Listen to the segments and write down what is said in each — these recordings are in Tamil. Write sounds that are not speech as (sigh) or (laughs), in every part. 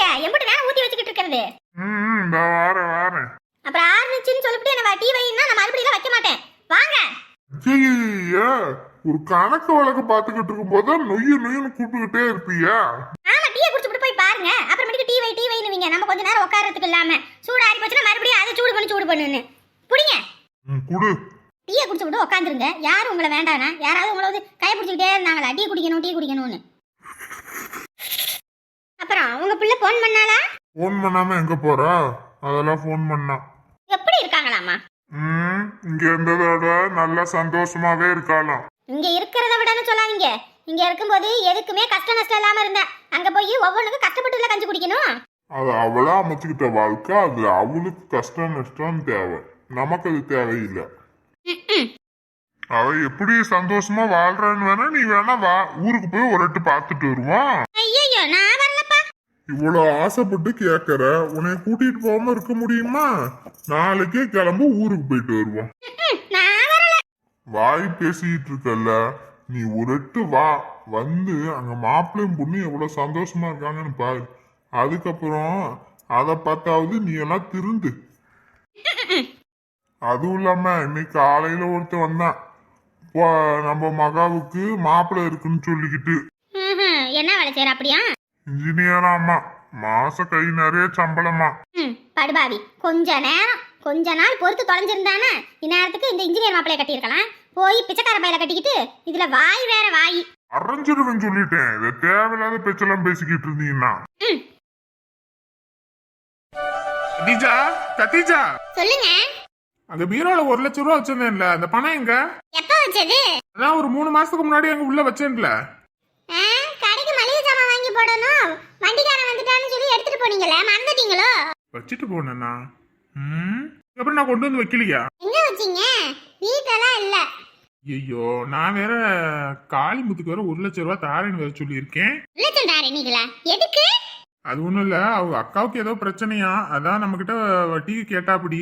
ஊத்துங்க எம்பிட்டு நேரம் ஊத்தி வச்சுக்கிட்டு இருக்கிறது. ம் இந்த வாரேன் வாரேன். அப்புறம் ஆறுனுச்சுன்னு சொல்லிட்டு என்ன டீ வைன்னா நான் மறுபடியும் வைக்க மாட்டேன். வாங்க. ஐயா ஒரு கணக்கு வழக்கு பார்த்துக்கிட்டு இருக்கும் போது நொய்யு நொய்யுன்னு கூப்பிட்டுக்கிட்டே இருப்பியா. ஆமா டீயை குடிச்சுட்டு போய் பாருங்க. அப்புறமேட்டுக்கு டீ வை டீ வைனுவீங்க நம்ம கொஞ்ச நேரம் உட்காரத்துக்கு இல்லாம. சூடு ஆறி போச்சுன்னா மறுபடியும் அதை சூடு பண்ணி சூடு பண்ணுன்னு. புடிங்க குடு. டீயை குடிச்சு விட்டு உட்காந்துருங்க யாரும் உங்களை வேண்டானா யாராவது உங்களை வந்து கை பிடிச்சிக்கிட்டே இருந்தாங்களா? டீ குடிக்கணும் டீ குடிக்கணும்னு. பிள்ளை போன் பண்ணாளா? ஃபோன் பண்ணாம எங்க போறா? அதெல்லாம் ஃபோன் பண்ணா. எப்படி இருக்காங்களாமா ம் இங்க இருந்ததோட நல்லா சந்தோஷமாவே இருக்காளாம். இங்க இருக்கிறத விடன்னு சொல்லாதீங்க. இங்க இருக்கும்போது எதுக்குமே கஷ்ட நஷ்டம் இல்லாம இருந்தேன். அங்க போய் ஒவ்வொன்றுக்கும் கஷ்டப்பட்டு இல்ல கஞ்சி குடிக்கணும். அது அவளா அமைச்சுக்கிட்ட வாழ்க்கை அது அவளுக்கு கஷ்டம் நஷ்டம் தேவை. நமக்கு அது தேவையில்லை. அவ எப்படி சந்தோஷமா வாழ்றான்னு வேணா நீ வேணா வா. ஊருக்கு போய் ஒரு எட்டு பார்த்துட்டு வருவான் இவ்வளவு ஆசைப்பட்டு கேக்குற? உன்னை கூட்டிட்டு போகாம இருக்க முடியுமா? நாளைக்கே கிளம்பு ஊருக்கு போயிட்டு வருவோம். வாய் பேசிட்டு இருக்கல்ல? நீ ஒரு எட்டு வா. வந்து அங்க மாப்பிள்ளையும் பொண்ணு எவ்வளவு சந்தோஷமா இருக்காங்கன்னு பாரு. அதுக்கப்புறம் அதை பார்த்தாவது நீ எல்லாம் திருந்து. அதுவும் இல்லாம இன்னைக்கு காலையில ஒருத்தன் வந்தான். நம்ம மகாவுக்கு மாப்பிள்ளை இருக்குன்னு சொல்லிக்கிட்டு. என்ன வேலை செய்யற அப்படியா? இன்ஜினியராமா மாச கை நிறைய சம்பளமா ம் படுபாவி. கொஞ்ச நேரம் கொஞ்ச நாள் பொறுத்து தொலைஞ்சிருந்தானே? இந்நேரத்துக்கு இந்த இன்ஜினியர் மாப்பிளைய கட்டியிருக்கலாம். போய் பிச்சைக்கார பையில கட்டிக்கிட்டு இதுல வாய் வேற வாய். அரைஞ்சிருவேன் சொல்லிட்டேன். இதை தேவையில்லாத பேச்செல்லாம் பேசிக்கிட்டு இருந்தீங்கன்னா. ம். கத்தீஜா கத்தீஜா சொல்லுங்க. அந்த பீரோல ஒரு லட்சம் ரூபா வச்சிருந்தேன்ல. அந்த பணம் எங்க? எப்ப வச்சது? அதான் ஒரு மூணு மாசத்துக்கு முன்னாடி அங்க உள்ள வச்சேன்ல ஆ, கடைக்கு மளிகை சாமான் வாங்கி போடணும் வண்டிக்காரன் வந்துட்டான்னு சொல்லி எடுத்துட்டு போனீங்களே மறந்துட்டீங்களோ? வச்சுட்டு போனேண்ணா. ம்? அப்புறம் நான் கொண்டு வந்து வைக்கலையா? எங்க வச்சீங்க? வீட்டெல்லாம் இல்ல. ஐயோ நான் வேற காளிமுத்துக்கு வேற ஒரு லட்சம் ரூபா தாரேன்னு வேற சொல்லியிருக்கேன். லட்சம் தாரீங்களா எதுக்கு? அது ஒன்றும் இல்லை அவங்க அக்காவுக்கு ஏதோ பிரச்சனையா? அதான் நம்மக்கிட்ட வட்டிக்கு கேட்டாப்படி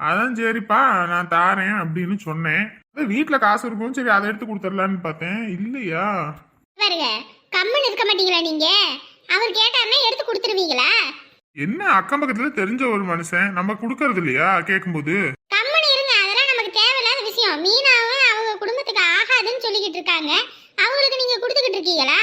அதான் சரிப்பா நான் தாரேன் அப்படின்னு சொன்னேன். வீட்டில் காசு இருக்கும் சரி அதை எடுத்து கொடுத்துடலான்னு பார்த்தேன். இல்லையா? பாருங்க கம்முன்னு இருக்க மாட்டீங்களா நீங்க? அவர் கேட்டாருன்னா எடுத்து கொடுத்துருவீங்களா? என்ன அக்கம் பக்கத்துல தெரிஞ்ச ஒரு மனுஷன்? நம்ம கொடுக்கறது இல்லையா? கேட்கும்போது கம்முன்னு இருங்க. அதெல்லாம் நமக்கு தேவையில்லாத விஷயம். மீனாவும் அவங்க குடும்பத்துக்கு ஆகாதுன்னு சொல்லிக்கிட்டு இருக்காங்க. அவங்களுக்கு நீங்க கொடுத்துக்கிட்டு இருக்கீங்களா?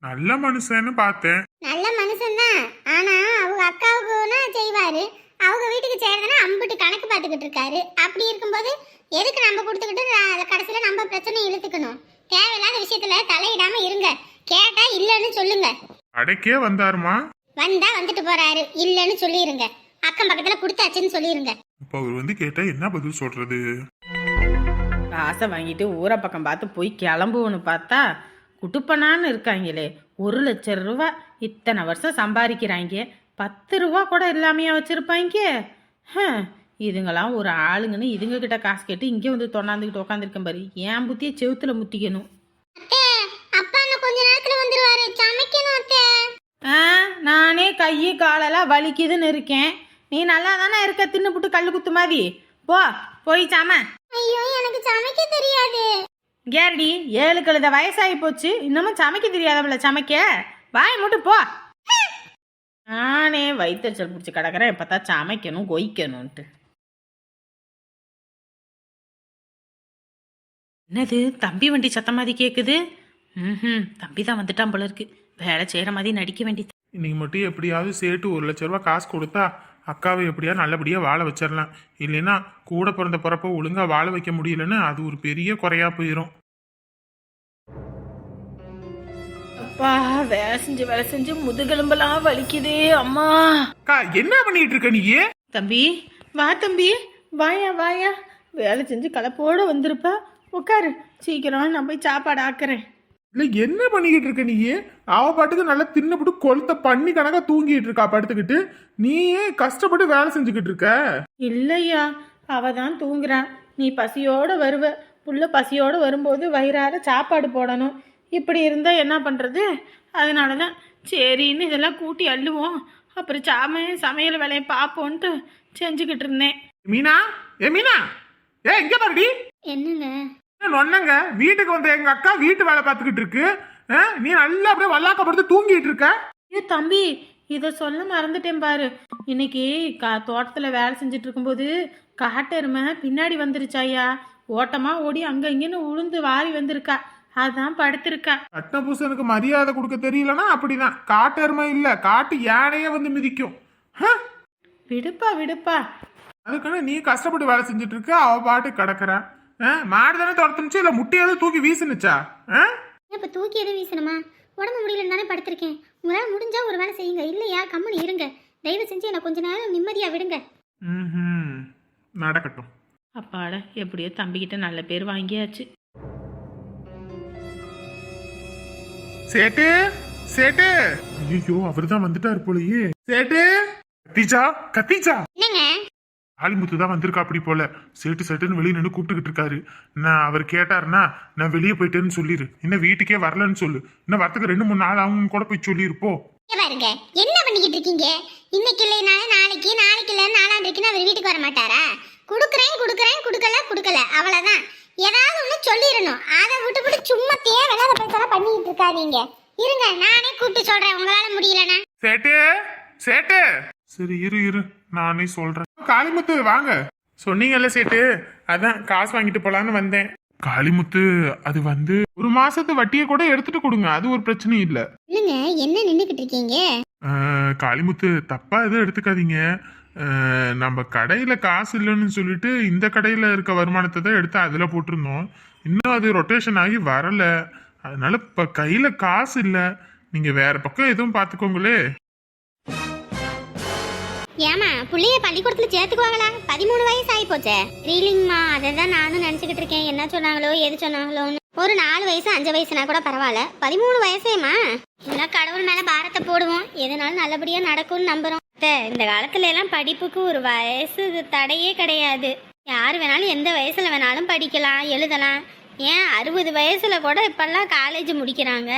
நல்ல மனுஷன்னு பார்த்தேன். நல்ல மனுஷன்தான் ஆனா அவங்க அக்காவுக்குன்னா செய்வாரு. அவங்க வீட்டுக்கு செய்யறதுன்னா அம்புட்டு கணக்கு பார்த்துக்கிட்டு இருக்காரு. அப்படி இருக்கும்போது எதுக்கு நம்ம கொடுத்துக்கிட்டு கடைசியில நம்ம பிரச்சனை இழுத்துக்கணும்? தேவையில்லாத விஷயத்துல தலையிடாம இருங்க. கேட்டா இல்லைன்னு சொல்லுங்க. கடைக்கே வந்தாருமா? வந்தா வந்துட்டு போறாரு. இல்லைன்னு சொல்லிருங்க. அக்கம் பக்கத்துல கொடுத்தாச்சுன்னு சொல்லிருங்க. இப்போ அவர் வந்து கேட்டா என்ன பதில் சொல்றது? காசை வாங்கிட்டு ஊரை பக்கம் பார்த்து போய் கிளம்புவோன்னு பார்த்தா குட்டுப்பனான்னு இருக்காங்களே. ஒரு லட்சம் ரூபா இத்தனை வருஷம் சம்பாதிக்கிறாங்க. பத்து ரூபா கூட இல்லாமையா வச்சிருப்பாங்க. ஹம், இதுங்கெல்லாம் ஒரு ஆளுங்கன்னு இதுங்க கிட்ட காசு கேட்டு இங்கே வந்து தொண்ணாந்துக்கிட்டு உட்காந்துருக்கேன் பாரு. என் புத்தியை செவுத்துல முட்டிக்கணும் அத்தே ஆ நானே கை காலெல்லாம் வலிக்குதுன்னு இருக்கேன். நீ நல்லா தானே இருக்க தின்னுபுட்டு கல் குத்து மாதிரி. போ போய் சாம. ஐயோ எனக்கு சமைக்க தெரியாது. கேரடி ஏழு கழுத வயசாகி போச்சு. இன்னமும் சமைக்க தெரியாதவள சமைக்க. வாய் மட்டும் போ. நானே வயிற்றுச்சல் பிடிச்சி கிடக்குறேன். இப்போ தான் சமைக்கணும் கொய்க்கணும்ன்ட்டு. என்னது? தம்பி வண்டி சத்தம் மாதிரி கேட்குது ம் தம்பி தான் வந்துட்டான் போல இருக்கு. வேலை செய்கிற மாதிரி நடிக்க வேண்டி இன்னைக்கு மட்டும் எப்படியாவது சேர்த்து ஒரு லட்ச ரூபா காசு கொடுத்தா அக்காவை எப்படியா நல்லபடியாக வாழ வச்சிடலாம் இல்லைன்னா கூட பிறந்த பிறப்ப ஒழுங்கா வாழ வைக்க முடியலன்னு அது ஒரு பெரிய குறையா போயிடும் அப்பா வேலை செஞ்சு வேலை செஞ்சு முதுகெலும்பெல்லாம் வலிக்குதே அம்மா. அக்கா என்ன பண்ணிட்டு இருக்க நீ தம்பி வா தம்பி. வாயா வாயா. வேலை செஞ்சு கலப்போட வந்திருப்ப. உட்காரு. சீக்கிரம் நான் போய் சாப்பாடு ஆக்குறேன். இல்ல என்ன பண்ணிக்கிட்டு இருக்க நீ? அவ பாட்டுக்கு நல்லா தின்னப்பட்டு கொளுத்த பண்ணி கணக்கா தூங்கிட்டு இருக்கா படுத்துக்கிட்டு. நீயே கஷ்டப்பட்டு வேலை செஞ்சுக்கிட்டு இருக்க? இல்லையா. அவ தான் தூங்குறா. நீ பசியோட வருவ. புள்ள பசியோட வரும்போது வயிறார சாப்பாடு போடணும். இப்படி இருந்தா என்ன பண்றது? அதனால தான் சரின்னு இதெல்லாம் கூட்டி அள்ளுவோம். அப்புறம் சாம சமையல் வேலையை பார்ப்போன்ட்டு செஞ்சுக்கிட்டு இருந்தேன். மீனா? ஏ மீனா? ஏ இங்க பாருடி. என்னங்க? என்ன நொன்னங்க வீட்டுக்கு வந்த எங்க அக்கா வீட்டு வேலை பார்த்துக்கிட்டு இருக்கு. நீ நல்லா அப்படியே வல்லாக்கப்படுத்து தூங்கிட்டு இருக்க. ஐயோ தம்பி இதை சொல்ல மறந்துட்டேன் பாரு. இன்னைக்கு கா தோட்டத்தில் வேலை செஞ்சுட்டு இருக்கும்போது காட்டெருமை பின்னாடி வந்துருச்சாயா ஓட்டமா ஓடி அங்க இங்கன்னு உளுந்து வாரி வந்திருக்கா. அதான் படுத்திருக்கா. கட்ட புருஷனுக்கு மரியாதை கொடுக்க தெரியலன்னா அப்படிதான். காட்டெருமை இல்ல காட்டு யானையே வந்து மிதிக்கும்? விடுப்பா விடுப்பா. அதுக்கான நீ கஷ்டப்பட்டு வேலை செஞ்சுட்டு இருக்க அவ பாட்டு கிடக்குறா. மாடு தானே துரத்துனுச்சு? இல்ல முட்டையாவது தூக்கி வீசுனுச்சா? ஆ? இப்போ தூக்கி எதுவும் வீசணுமா? உடம்பு முடியலன்னு தானே படுத்திருக்கேன். உங்களால் முடிஞ்சா ஒரு வேலை செய்யுங்க. இல்லையா கம்மனி இருங்க. தயவு செஞ்சு என்னை கொஞ்ச நேரம் நிம்மதியாக விடுங்க. ம்ஹும். நடக்கட்டும். அப்பாட எப்படியோ தம்பிக்கிட்ட நல்ல பேர் வாங்கியாச்சு. சேட்டு? சேட்டு? ஐயோ அவர்தான் வந்துட்டாரு போலயே. சேட்டு? கத்திஜா கத்திஜா என்னங்க ஆலிமுத்து தான் வந்திருக்கா அப்படி போல. சேட்டு சேட்டுன்னு வெளியே நின்று கூப்பிட்டுக்கிட்டு இருக்காரு. நான் அவர் கேட்டாருன்னா நான் வெளியே போயிட்டேன்னு சொல்லிரு. இன்னும் வீட்டுக்கே வரலன்னு சொல்லு. இன்னும் வரத்துக்கு ரெண்டு மூணு நாள் அவங்க கூட போய் சொல்லிருப்போ இங்க பாருங்க. என்ன பண்ணிக்கிட்டு இருக்கீங்க? இன்னைக்கு இல்லைனாலும் நாளைக்கு நாளைக்கு இல்லை நாளாண்டிக்குன்னு அவர் வீட்டுக்கு வர மாட்டாரா? கொடுக்குறேன் கொடுக்குறேன் கொடுக்கல கொடுக்கல. அவ்வளவுதான். ஏதாவது ஒன்று சொல்லிடணும் அதை விட்டு விட்டு சும்மா தேவையில்லாத பேசலாம் பண்ணிக்கிட்டு இருக்காதீங்க. இருங்க நானே கூப்பிட்டு சொல்றேன். உங்களால முடியலனா? சேட்டு சேட்டு. சரி இரு இரு. நானே சொல்றேன். காளிமுத்து வாங்க. சொன்னீங்கல்ல சேட்டு? அதான் காசு வாங்கிட்டு போலான்னு வந்தேன். காளிமுத்து அது வந்து ஒரு மாசத்து வட்டியை கூட எடுத்துட்டு கொடுங்க. அது ஒரு பிரச்சனையும் இல்ல. இல்லைங்க என்ன நின்றுக்கிட்டு இருக்கீங்க? அஹ், காளிமுத்து தப்பா எதுவும் எடுத்துக்காதீங்க. அஹ், நம்ம கடையில காசு இல்லைன்னு சொல்லிட்டு இந்த கடையில இருக்க வருமானத்தை தான் எடுத்து அதுல போட்டிருந்தோம். இன்னும் அது ரொட்டேஷன் ஆகி வரல. அதனால இப்ப கையில காசு இல்ல. நீங்க வேற பக்கம் எதுவும் பாத்துக்கோங்களே ஏமா புள்ளைய பள்ளிக்கூடத்துல சேர்த்துக்குவாங்களா? பதிமூணு வயசு ஆகி போச்சே ரீலிங்மா அதை தான் நானும் நினச்சிக்கிட்டு இருக்கேன். என்ன சொன்னாங்களோ எது சொன்னாங்களோன்னு. ஒரு நாலு வயசு அஞ்சு வயசுனா கூட பரவாயில்ல. பதிமூணு வயசேம்மா. எல்லாம் கடவுள் மேல பாரத்தை போடுவோம். எதனாலும் நல்லபடியா நடக்கும்னு நம்புறோம். இந்த காலத்துல எல்லாம் படிப்புக்கு ஒரு வயசு தடையே கிடையாது. யார் வேணாலும் எந்த வயசுல வேணாலும் படிக்கலாம் எழுதலாம். ஏன் அறுபது வயசுல கூட இப்பெல்லாம் காலேஜ் முடிக்கிறாங்க.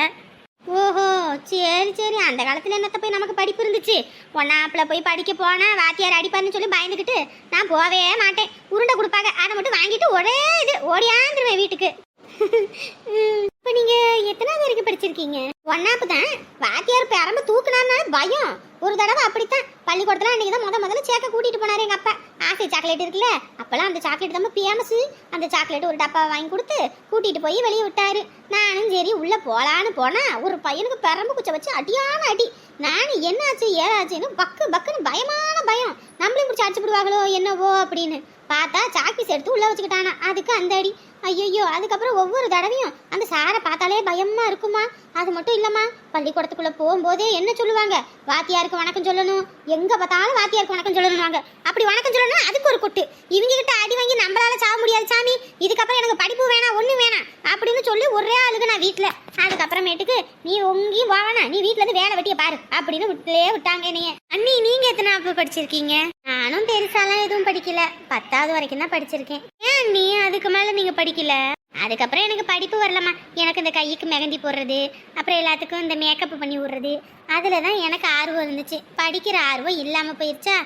ஓஹோ சரி சரி. அந்த காலத்துல என்னத்த போய் நமக்கு படிப்பு இருந்துச்சு? ஒன்னாப்புல போய் படிக்க போனா வாத்தியார் அடிப்பாருன்னு சொல்லி பயந்துக்கிட்டு நான் போவே மாட்டேன். உருண்டை கொடுப்பாங்க. அதை மட்டும் வாங்கிட்டு ஒரே இது ஓடியாந்துருவேன் வீட்டுக்கு. (laughs) இப்போ நீங்க எத்தனாவது வரைக்கும் படிச்சிருக்கீங்க? ஒன்னாப்பு தான். வாத்தியார் பெரம்ப தூக்குனான்னா பயம். ஒரு தடவை அப்படித்தான். பள்ளிக்கூடத்துல அன்னைக்கு தான் முத முதல்ல சேக்க கூட்டிட்டு போனாரு எங்க அப்பா. ஆசை சாக்லேட் இருக்குல்ல அப்பெல்லாம் அந்த சாக்லேட் தான் ஃபேமஸ் அந்த சாக்லேட் ஒரு டப்பா வாங்கி கொடுத்து கூட்டிட்டு போய் வெளியே விட்டாரு. நானும் சரி உள்ள போலான்னு போனா ஒரு பையனுக்கு பெரம்பு குச்ச வச்சு அடியான அடி. நானும் என்னாச்சு ஏதாச்சுன்னு பக்கு பக்குன்னு பயமான பயம். நம்மளையும் பிடிச்சி அடிச்சு விடுவாங்களோ என்னவோ அப்படின்னு. பார்த்தா சாக்பீஸ் எடுத்து உள்ள வச்சுக்கிட்டானா. அதுக்கு அந்த அடி. ஐயோ அதுக்கப்புறம் ஒவ்வொரு தடவையும் அந்த சாரை பார்த்தாலே பயமா இருக்குமா? அது மட்டும் இல்லம்மா. பள்ளிக்கூடத்துக்குள்ள போகும்போதே என்ன சொல்லுவாங்க? வாத்தியாருக்கு வணக்கம் சொல்லணும். எங்க பார்த்தாலும் வாத்தியாருக்கு வணக்கம் சொல்லணுவாங்க அப்படி வணக்கம் சொல்லணும் அதுக்கு ஒரு கொட்டு. இவங்க கிட்ட அடி வாங்கி நம்மளால சாக முடியாது சாமி. இதுக்கப்புறம் எனக்கு படிப்பு வேணாம் ஒன்றும் வேணாம். அப்படின்னு சொல்லி ஒரே ஆளுக்கு நான் வீட்டில் அதுக்கப்புறமேட்டுக்கு நீ உங்கேயும் போவானா நீ வீட்டுல இருந்து வேலை வெட்டிய பாரு அப்படின்னு விட்டுலே விட்டாங்க என்னைய. அண்ணி நீங்க எத்தனை அப்ப படிச்சிருக்கீங்க? நானும் பெருசாலாம் எதுவும் படிக்கல. பத்தாவது வரைக்கும் தான் படிச்சிருக்கேன். ஏன் அண்ணி அதுக்கு மேல நீங்க படிக்கல? அதுக்கப்புறம் எனக்கு படிப்பு வரலம்மா. எனக்கு இந்த கைக்கு மெகந்தி போடுறது அப்புறம் எல்லாத்துக்கும் இந்த மேக்கப் பண்ணி விடுறது. அதில் தான் எனக்கு ஆர்வம் இருந்துச்சு. படிக்கிற ஆர்வம் இல்லாமல் போயிடுச்சா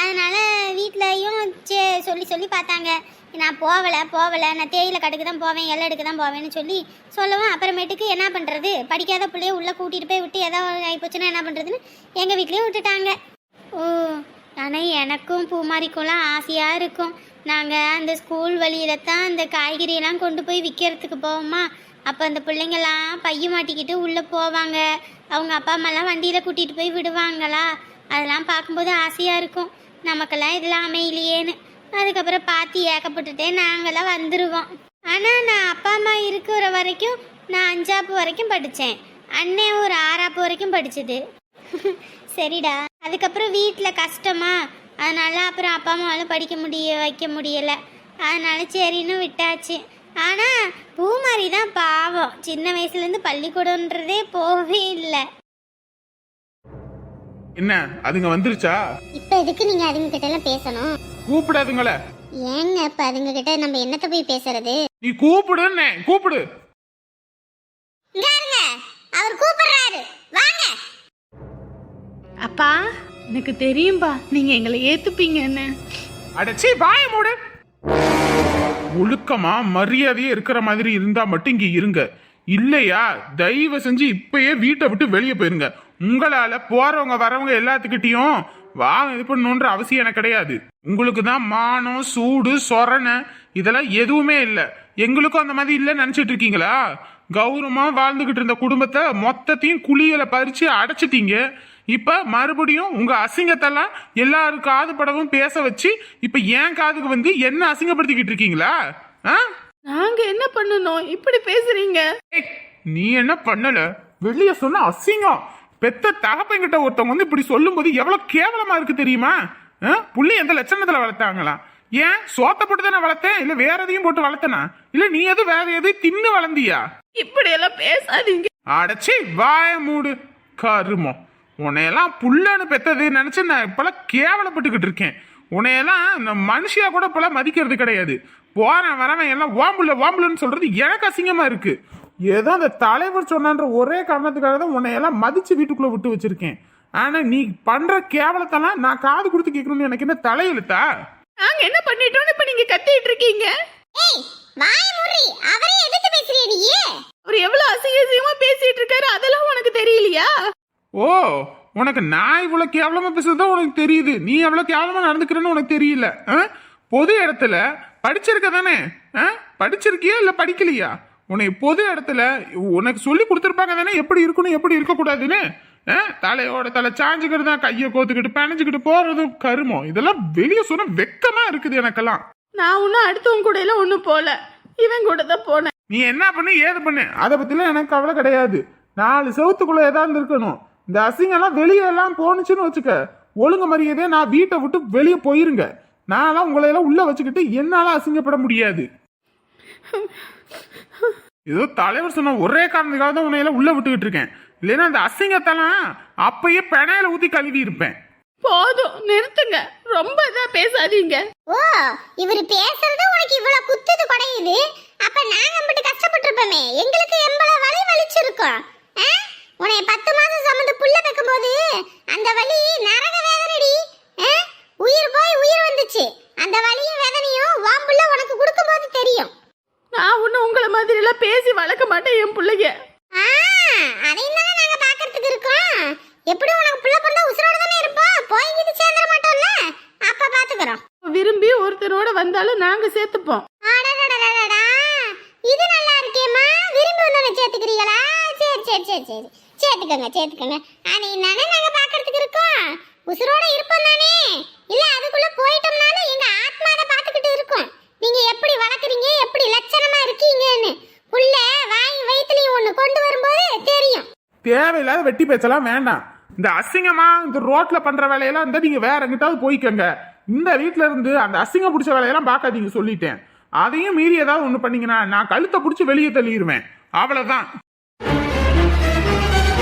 அதனால் வீட்லேயும் சே சொல்லி சொல்லி பார்த்தாங்க. நான் போகலை போகலை நான் தேயிலை கடுக்கு தான் போவேன் எல்லை எடுக்க தான் போவேன்னு சொல்லி சொல்லவும் அப்புறமேட்டுக்கு என்ன பண்ணுறது படிக்காத பிள்ளைய உள்ளே கூட்டிகிட்டு போய் விட்டு ஏதாவது ஆகிப்போச்சுன்னா என்ன பண்ணுறதுன்னு எங்கள் வீட்லேயும் விட்டுட்டாங்க. ஓ ஆனால் எனக்கும் பூமாரிக்கும்லாம் ஆசையாக இருக்கும். நாங்கள் அந்த ஸ்கூல் வழியில தான் அந்த காய்கறியெல்லாம் கொண்டு போய் விற்கிறதுக்கு போவோமா. அப்போ அந்த பிள்ளைங்கெல்லாம் பைய மாட்டிக்கிட்டு உள்ளே போவாங்க. அவங்க அப்பா அம்மாலாம் வண்டியில் கூட்டிகிட்டு போய் விடுவாங்களா? அதெல்லாம் பார்க்கும்போது ஆசையாக இருக்கும். நமக்கெல்லாம் இதெல்லாம் அமையலையேன்னு. அதுக்கப்புறம் பார்த்து ஏக்கப்பட்டுட்டே நாங்களாம் வந்துடுவோம் ஆனால் நான் அப்பா அம்மா இருக்கிற வரைக்கும் நான் அஞ்சாப்பு வரைக்கும் படித்தேன். அண்ணன் ஒரு ஆறாப்பு வரைக்கும் படித்தது. (laughs) சரிடா. அதுக்கப்புறம் வீட்டில் கஷ்டமா? அதனால அப்புறம் அப்பா அம்மாவால் படிக்க முடிய வைக்க முடியலை. அதனால சரின்னு விட்டாச்சு. ஆனால் பூமாரி தான் பாவம். சின்ன வயசுலேருந்து பள்ளிக்கூடன்றதே போகவே இல்லை. என்ன? அதுங்க வந்துருச்சா? இப்போ எதுக்கு நீங்கள் அதுங்க கிட்ட எல்லாம் பேசணும்? கூப்பிடாதுங்கள. ஏங்க இப்போ அதுங்க கிட்ட நம்ம என்னத்தை போய் பேசுறது? நீ கூப்பிடுன்னு. கூப்பிடு. இங்க இருங்க. அவர் கூப்பிடுறாரு. வாங்க. அப்பா எனக்கு தெரியும்பா நீங்க எங்களை ஏத்துப்பீங்கன்னு. அடச்சி வாய மூடு. ஒழுக்கமா மரியாதையே இருக்கிற மாதிரி இருந்தா மட்டும் இங்க இருங்க. இல்லையா தயவு செஞ்சு இப்பயே வீட்டை விட்டு வெளியே போயிருங்க. உங்களால போறவங்க வரவங்க எல்லாத்துக்கிட்டையும் வா இது பண்ணணுன்ற அவசியம் எனக்கு கிடையாது. உங்களுக்கு தான் மானம் சூடு சொரணை இதெல்லாம் எதுவுமே இல்லை. எங்களுக்கும் அந்த மாதிரி இல்லை நினச்சிட்டு இருக்கீங்களா? கௌரவமாக வாழ்ந்துக்கிட்டு இருந்த குடும்பத்தை மொத்தத்தையும் குளியலை பறிச்சு அடைச்சிட்டீங்க. இப்ப மறுபடியும் உங்க அசிங்கத்தெல்லாம் எல்லாரும் காது படவும் பேச வச்சு இப்ப ஏன் காதுக்கு வந்து என்ன அசிங்கப்படுத்திக்கிட்டு இருக்கீங்களா? ஆ? நாங்க என்ன பண்ணணும்? இப்படி பேசுறீங்க. ஏய், நீ என்ன பண்ணல? வெளிய சொன்ன அசிங்கம். பெத்த தகப்பங்கிட்ட ஒருத்தவங்க வந்து இப்படி சொல்லும்போது எவ்வளவு கேவலமா இருக்கு தெரியுமா? ஆ? புள்ளி எந்த லட்சணத்துல வளர்த்தாங்களா? ஏன்? சோத்த போட்டு தானே வளர்த்தேன்? இல்ல வேற எதையும் போட்டு வளர்த்தனா? இல்ல நீ எதுவும் வேற எதையும் தின்னு வளர்ந்தியா? இப்படி எல்லாம் பேசாதீங்க. அடைச்சி வாய மூடு. கருமம். உன்னையெல்லாம் புள்ளன்னு பெத்தது நினைச்சு நான் இப்பெல்லாம் கேவலப்பட்டுக்கிட்டு இருக்கேன். உன்னையெல்லாம் நான் மனுஷியா கூட இப்பெல்லாம் மதிக்கிறது கிடையாது. போறேன் வரவன் எல்லாம் வாம்புல வாம்புலன்னு சொல்றது எனக்கு அசிங்கமா இருக்கு. ஏதோ அந்த தலைவர் சொன்னான்ற ஒரே காரணத்துக்காக தான் உன்னையெல்லாம் மதிச்சு வீட்டுக்குள்ள விட்டு வச்சிருக்கேன். ஆனா நீ பண்ற கேவலத்தெல்லாம் நான் காது கொடுத்து கேட்கணும்னு எனக்கு என்ன தலையெழுத்தா நாங்க என்ன பண்ணிட்டோம்னு இப்ப நீங்க கத்திட்டு இருக்கீங்க? ஏய் வாய முறி அவரே எதிர்த்து பேசுறிய நீ? அவர் எவ்வளவு அசிங்க அசிங்கமா பேசிட்டு இருக்காரு அதெல்லாம் உனக்கு தெரியலையா? ஓ உனக்கு நான் இவ்வளவு கேவலமா பேசுறது உனக்கு தெரியுது. நீ எவ்வளவு கேவலமா நடந்துக்கிறேன்னு உனக்கு தெரியல? பொது இடத்துல படிச்சிருக்க தானே? படிச்சிருக்கியா இல்ல படிக்கலையா? உன்னை பொது இடத்துல உனக்கு சொல்லி கொடுத்துருப்பாங்க தானே? எப்படி இருக்கணும் எப்படி இருக்கக்கூடாதுன்னு? தலையோட தலை சாஞ்சுக்கிட்டு தான் கையை கோத்துக்கிட்டு பிணைஞ்சுக்கிட்டு போறதும் கருமம். இதெல்லாம் வெளியே சொன்ன வெக்கமா இருக்குது எனக்கெல்லாம். நான் ஒன்னும் அடுத்தவங்க கூட எல்லாம் ஒன்னும் போல. இவன் கூட தான் போனேன். நீ என்ன பண்ணு ஏது பண்ணு? அதை பத்திலாம் எனக்கு கவலை கிடையாது. நாலு செவத்துக்குள்ள ஏதாவது இருக்கணும். இந்த அசிங்கம்லாம் வெளியே எல்லாம் போனுச்சுன்னு வச்சுக்க. ஒழுங்கு மரியாதையா நான் வீட்டை விட்டு வெளியே போயிருங்க. நான்லாம் உங்களை எல்லாம் உள்ள வச்சுக்கிட்டு என்னால அசிங்கப்பட முடியாது. ஏதோ தலைவர் சொன்ன ஒரே காரணத்துக்காக தான் உன்னை எல்லாம் உள்ள விட்டுக்கிட்டு இருக்கேன். இல்லைன்னா அந்த அசிங்கத்தெல்லாம் அப்பயே பெணையில ஊத்தி கழுவி இருப்பேன். போதும் நிறுத்துங்க. ரொம்ப இதா பேசாதீங்க. ஓ இவர் பேசுறது உனக்கு இவ்வளவு குத்துது குடையுது அப்ப நாங்க மட்டும் கஷ்டப்பட்டிருப்போமே. எங்களுக்கு எவ்வளவு வலி வலிச்சிருக்கோம். ஆ? உன்னை பத்து மாசம் சுமந்து புள்ள வைக்கும் போது அந்த வலி நரக வேதனடி? உயிர் போய் உயிர் வந்துச்சு. அந்த வலியும் வேதனையும் வாம்புள்ள உனக்கு கொடுக்கும்போது தெரியும். நான் ஒன்னும் உங்களை மாதிரி எல்லாம் பேசி வளர்க்க மாட்டேன் என் பிள்ளைங்க அதையும் தானே நாங்க பாக்குறதுக்கு இருக்கோம். எப்படி உனக்கு புள்ள பிறந்தா உசுரோட தானே இருப்போம் போய் இது சேர்ந்துட மாட்டோம்ல? அப்ப பாத்துக்கிறோம். விரும்பி ஒருத்தரோட வந்தாலும் நாங்க சேர்த்துப்போம். இது நல்லா இருக்கேம்மா. விரும்பி ஒன்று சேர்த்துக்கிறீங்களா? சரி சரி சரி. சேர்த்துக்கோங்க சேர்த்துக்கோங்க. அதை என்னன்னு நாங்க பாக்குறதுக்கு இருக்கோம்? உசுரோட இருப்போம் தானே? இல்ல அதுக்குள்ள போயிட்டோம்னாலும் எங்க ஆத்மா அதை பாத்துக்கிட்டு இருக்கும். நீங்க எப்படி வளர்க்குறீங்க எப்படி லட்சணமா இருக்கீங்கன்னு. புள்ள வாய் வயிற்றுலையும் ஒண்ணு கொண்டு வரும்போது தெரியும். தேவையில்லாத வெட்டி பேச்செல்லாம் வேண்டாம். இந்த அசிங்கமா இந்த ரோட்ல பண்ற வேலையெல்லாம் இருந்தா நீங்க வேற எங்கிட்டாவது போய்க்கங்க. இந்த வீட்டுல இருந்து அந்த அசிங்கம் பிடிச்ச வேலையெல்லாம் பார்க்காதீங்க சொல்லிட்டேன். அதையும் மீறி ஏதாவது ஒண்ணு பண்ணீங்கன்னா நான் கழுத்தை பிடிச்சி வெளியே தள்ளிடுவேன் அவ்வளவுதான்.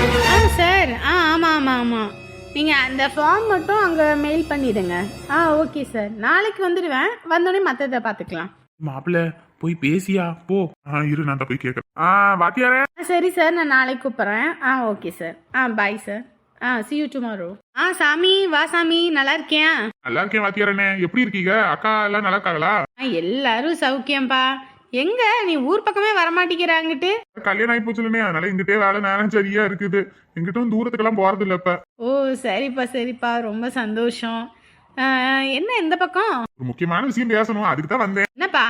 ஆ சார். ஆ ஆமாம் ஆமாம் ஆமாம் நீங்கள் அந்த ஃபார்ம் மட்டும் அங்கே மெயில் பண்ணிடுங்க. ஆ ஓகே சார். நாளைக்கு வந்துடுவேன். வந்தோடனே மற்றதை பார்த்துக்கலாம் மாப்பிள்ள போய் பேசியா? போ. ஆ இரு நான் போய் கேட்கறேன் ஆ வாத்தியாரே. சரி சார். நான் நாளைக்கு கூப்பிட்றேன். ஆ ஓகே சார். ஆ பாய் சார். ஆ see you tomorrow. ஆ சாமி வா சாமி. நல்லா இருக்கியா? நல்லா இருக்கேன் வாத்தியாரனே. எப்படி இருக்கீங்க? அக்கா எல்லாம் நல்லா இருக்காங்களா? ஆ எல்லாரும் சௌக்கியம்பா. எங்க? நீ ஊர் பக்கமே வரமாட்டேங்கிறாங்கிட்டு? கல்யாணம் ஆகி போச்சுலனே அதனால எங்கிட்டே வேலை நேரம் சரியா இருக்குது. எங்கிட்டும் தூரத்துக்கெல்லாம் போறது இல்ல இப்ப. ஓ சரிப்பா சரிப்பா. ரொம்ப சந்தோஷம். என்ன எந்த பக்கம்? ஒரு முக்கியமான விஷயம் பேசணும். அதுக்கு தான் வந்தேன். என்னப்பா?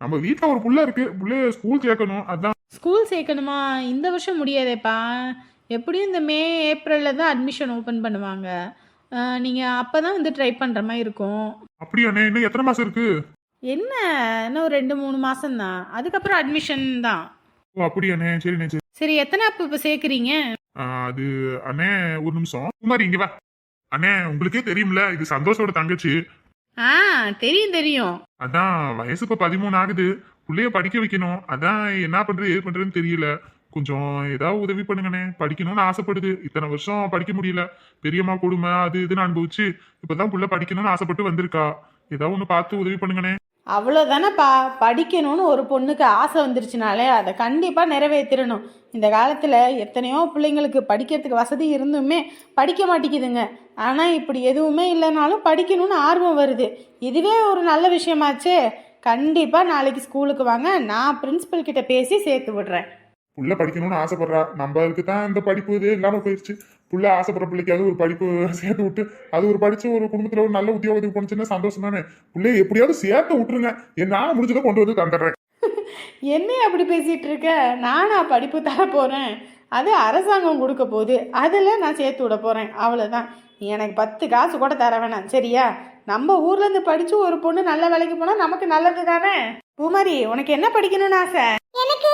நம்ம வீட்ல ஒரு புள்ள இருக்கு. புள்ளைய ஸ்கூல் சேர்க்கணும். அதான். ஸ்கூல் சேர்க்கணுமா? இந்த வருஷம் முடியாதேப்பா. எப்படியும் இந்த மே ஏப்ரலில் தான் அட்மிஷன் ஓப்பன் பண்ணுவாங்க. நீங்கள் அப்போ தான் வந்து ட்ரை பண்ணுற மாதிரி இருக்கும். அப்படியாண்ணே இன்னும் எத்தனை மாசம் இருக்கு? என்ன? இன்னும் ரெண்டு மூணு மாதம்தான் அதுக்கப்புறம் அட்மிஷன் தான். ஓ அப்படியாண்ணே சரிண்ணே சரி. சரி எத்தனை அப்போ இப்போ சேர்க்குறீங்க? ஆ, அது அண்ணே ஒரு நிமிஷம். குமாரி இங்க வா. அண்ணே உங்களுக்கே தெரியும்ல இது சந்தோஷோட தங்கச்சி. ஆ தெரியும் தெரியும். அதான் வயசு இப்ப பதிமூணு ஆகுது. புள்ளைய படிக்க வைக்கணும். அதான் என்ன பண்றது ஏது பண்றதுன்னு தெரியல. கொஞ்சம் ஏதாவது உதவி பண்ணுங்கண்ணே. படிக்கணும்னு ஆசைப்படுது. இத்தனை வருஷம் படிக்க முடியல. பெரியம்மா கொடுமை அது இதுன்னு அனுபவிச்சு இப்பதான் புள்ள படிக்கணும்னு ஆசைப்பட்டு வந்திருக்கா. ஏதாவது ஒண்ணு பார்த்து உதவி பண்ணுங்கண்ணே. அவ்வளோதானப்பா படிக்கணும்னு ஒரு பொண்ணுக்கு ஆசை வந்துருச்சுனாலே அதை கண்டிப்பாக நிறைவேற்றிடணும். இந்த காலத்தில் எத்தனையோ பிள்ளைங்களுக்கு படிக்கிறதுக்கு வசதி இருந்துமே படிக்க மாட்டேங்குதுங்க. ஆனால் இப்படி எதுவுமே இல்லைனாலும் படிக்கணும்னு ஆர்வம் வருது. இதுவே ஒரு நல்ல விஷயமாச்சே. கண்டிப்பாக நாளைக்கு ஸ்கூலுக்கு வாங்க நான் பிரின்ஸிபல் கிட்ட பேசி சேர்த்து விடுறேன். உள்ள படிக்கணும்னு ஆசைப்படுறா. நம்மளுக்கு தான் இந்த படிப்பு இது இல்லாமல் போயிடுச்சு புள்ள ஆசைப்படுற பிள்ளைக்கு அது ஒரு படிப்பு (laughs) சேர்த்து விட்டு அது ஒரு படிச்சு ஒரு குடும்பத்துல ஒரு நல்ல உத்தியோகத்துக்கு போனுச்சுன்னா சந்தோஷம் தானே. பிள்ளைய எப்படியாவது சேர்த்து விட்டுருங்க. என்னால முடிஞ்சதை கொண்டு வந்து தந்துடுறேன். என்ன அப்படி பேசிட்டு இருக்க? நானா படிப்பு தர போறேன். அது அரசாங்கம் கொடுக்க போகுது. அதில் நான் சேர்த்து விட போறேன். அவ்வளோதான் நீ எனக்கு பத்து காசு கூட தர வேணாம். சரியா? நம்ம ஊர்ல இருந்து படிச்சு ஒரு பொண்ணு நல்ல வேலைக்கு போனா நமக்கு நல்லது தானே பூமாரி உனக்கு என்ன படிக்கணும்னு ஆசை? எனக்கு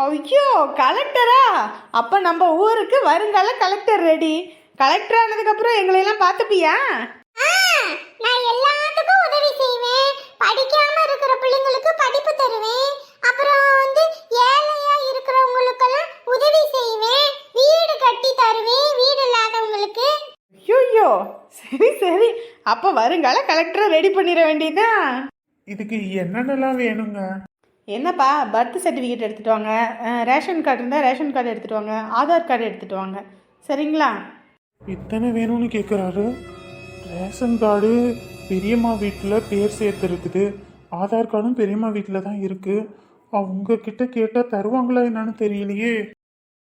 ஐயோ கலெக்டரா அப்ப நம்ம ஊருக்கு வருங்கால கலெக்டர் ரெடி கலெக்டர் ஆனதுக்கு அப்புறம் எங்களை எல்லாம் பார்த்துப்பியா? ஆ, நான் எல்லாத்துக்கும் உதவி செய்வேன். படிக்காம இருக்கிற பிள்ளைங்களுக்கு படிப்பு தருவேன். அப்புறம் வந்து ஏழையா இருக்கிறவங்களுக்கெல்லாம் உதவி செய்வேன். வீடு கட்டி தருவேன் வீடு இல்லாதவங்களுக்கு. ஐயோ சரி சரி. அப்ப வருங்கால கலெக்டரை ரெடி பண்ணிட வேண்டியதுதான். இதுக்கு என்னென்னலாம் வேணுங்க? என்னப்பா பர்த் சர்டிஃபிகேட் எடுத்துகிட்டு வாங்க. ரேஷன் கார்டு இருந்தால் ரேஷன் கார்டு எடுத்துகிட்டு வாங்க. ஆதார் கார்டு எடுத்துகிட்டு வாங்க. சரிங்களா? இத்தனை வேணும்னு கேட்குறாரு ரேஷன் கார்டு பெரியம்மா வீட்டில் பேர் சேர்த்து இருக்குது ஆதார் கார்டும் பெரியம்மா வீட்டில் தான் இருக்குது அவங்க கிட்ட கேட்டால் தருவாங்களா என்னன்னு தெரியலையே.